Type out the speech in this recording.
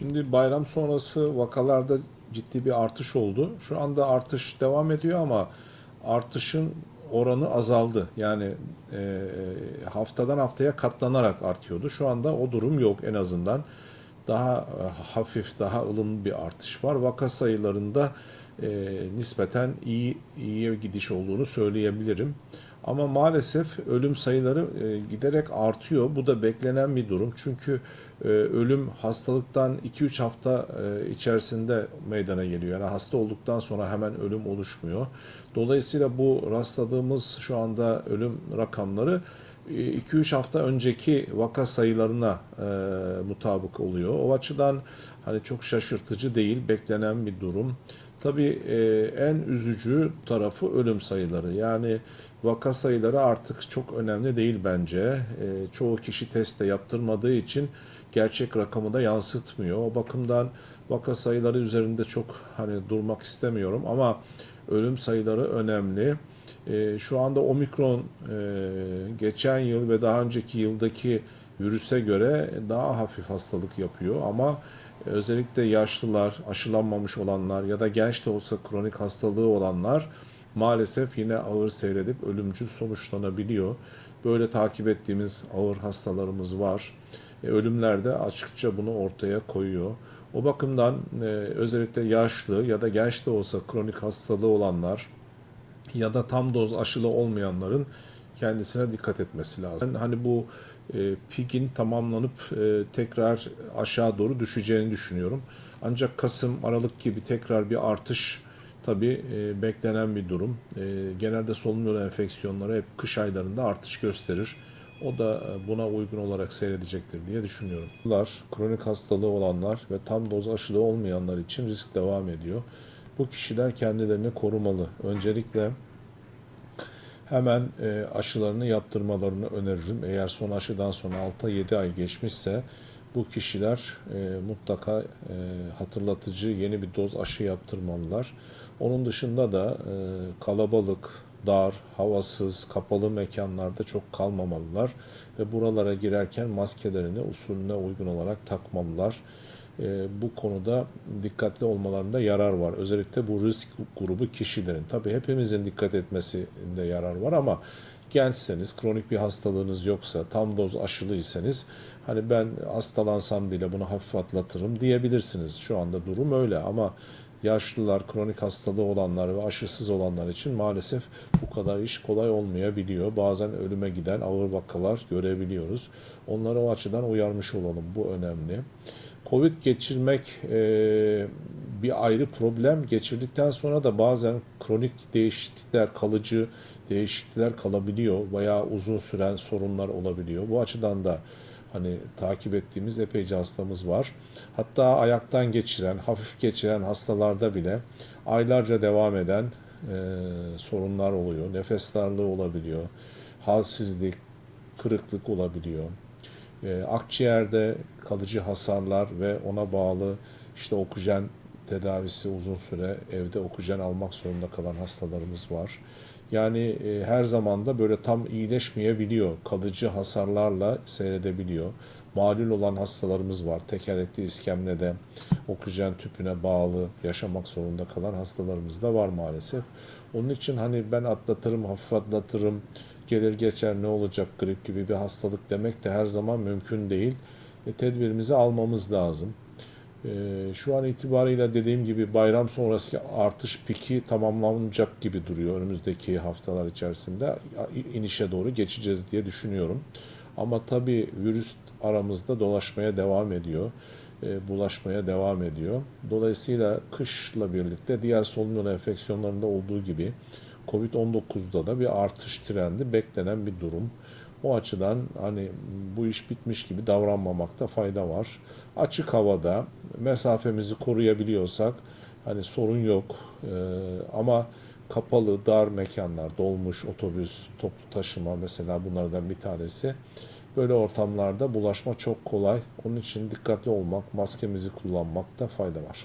Şimdi bayram sonrası vakalarda ciddi bir artış oldu. Şu anda artış devam ediyor ama artışın oranı azaldı. Yani e, haftadan haftaya katlanarak artıyordu. Şu anda o durum yok en azından. Daha e, hafif, daha ılımlı bir artış var. Vaka sayılarında e, nispeten iyi iyiye gidiş olduğunu söyleyebilirim. Ama maalesef ölüm sayıları e, giderek artıyor. Bu da beklenen bir durum. Çünkü e, ölüm hastalıktan 2-3 hafta e, içerisinde meydana geliyor. Yani hasta olduktan sonra hemen ölüm oluşmuyor. Dolayısıyla bu rastladığımız şu anda ölüm rakamları 2-3 hafta önceki vaka sayılarına mutabık oluyor. O açıdan hani çok şaşırtıcı değil, beklenen bir durum. Tabii e, en üzücü tarafı ölüm sayıları. Yani vaka sayıları artık çok önemli değil bence. E, çoğu kişi test de yaptırmadığı için gerçek rakamı da yansıtmıyor. O bakımdan vaka sayıları üzerinde çok hani durmak istemiyorum ama ölüm sayıları önemli. E, şu anda omikron e, geçen yıl ve daha önceki yıldaki virüse göre daha hafif hastalık yapıyor ama özellikle yaşlılar, aşılanmamış olanlar ya da genç de olsa kronik hastalığı olanlar maalesef yine ağır seyredip ölümcül sonuçlanabiliyor. Böyle takip ettiğimiz ağır hastalarımız var. E, ölümler de açıkça bunu ortaya koyuyor. O bakımdan e, özellikle yaşlı ya da genç de olsa kronik hastalığı olanlar ya da tam doz aşılı olmayanların kendisine dikkat etmesi lazım. Hani bu e, pigin tamamlanıp e, tekrar aşağı doğru düşeceğini düşünüyorum. Ancak Kasım, Aralık gibi tekrar bir artış tabii e, beklenen bir durum. E, genelde solunum yolu enfeksiyonları hep kış aylarında artış gösterir. O da e, buna uygun olarak seyredecektir diye düşünüyorum. Bunlar kronik hastalığı olanlar ve tam doz aşılı olmayanlar için risk devam ediyor. Bu kişiler kendilerini korumalı. Öncelikle hemen e, aşılarını yaptırmalarını öneririm. Eğer son aşıdan sonra 6-7 ay geçmişse bu kişiler e, mutlaka e, hatırlatıcı yeni bir doz aşı yaptırmalılar. Onun dışında da e, kalabalık, dar, havasız, kapalı mekanlarda çok kalmamalılar ve buralara girerken maskelerini usulüne uygun olarak takmalılar. E, bu konuda dikkatli olmalarında yarar var. Özellikle bu risk grubu kişilerin. Tabii hepimizin dikkat etmesinde yarar var ama gençseniz, kronik bir hastalığınız yoksa, tam doz aşılıysanız hani ben hastalansam bile bunu hafif atlatırım diyebilirsiniz. Şu anda durum öyle ama yaşlılar, kronik hastalığı olanlar ve aşısız olanlar için maalesef bu kadar iş kolay olmayabiliyor. Bazen ölüme giden ağır vakalar görebiliyoruz. Onları o açıdan uyarmış olalım. Bu önemli. Covid geçirmek e, bir ayrı problem. Geçirdikten sonra da bazen kronik değişiklikler, kalıcı değişiklikler kalabiliyor. Bayağı uzun süren sorunlar olabiliyor. Bu açıdan da hani takip ettiğimiz epeyce hastamız var. Hatta ayaktan geçiren, hafif geçiren hastalarda bile aylarca devam eden e, sorunlar oluyor. Nefes darlığı olabiliyor. Halsizlik, kırıklık olabiliyor. E, akciğerde kalıcı hasarlar ve ona bağlı işte oksijen tedavisi uzun süre evde oksijen almak zorunda kalan hastalarımız var. Yani e, her zaman da böyle tam iyileşmeyebiliyor. Kalıcı hasarlarla seyredebiliyor. Malul olan hastalarımız var. Tekerlekli iskemlede oksijen tüpüne bağlı yaşamak zorunda kalan hastalarımız da var maalesef. Onun için hani ben atlatırım, hafif atlatırım, gelir geçer ne olacak grip gibi bir hastalık demek de her zaman mümkün değil. E, tedbirimizi almamız lazım. E, şu an itibarıyla dediğim gibi bayram sonrası artış piki tamamlanacak gibi duruyor önümüzdeki haftalar içerisinde. inişe doğru geçeceğiz diye düşünüyorum. Ama tabii virüs aramızda dolaşmaya devam ediyor. E, bulaşmaya devam ediyor. Dolayısıyla kışla birlikte diğer solunum enfeksiyonlarında olduğu gibi Covid-19'da da bir artış trendi beklenen bir durum. O açıdan hani bu iş bitmiş gibi davranmamakta fayda var. Açık havada mesafemizi koruyabiliyorsak hani sorun yok. Ee, ama kapalı, dar mekanlar, dolmuş, otobüs, toplu taşıma mesela bunlardan bir tanesi. Böyle ortamlarda bulaşma çok kolay. Onun için dikkatli olmak, maskemizi kullanmakta fayda var.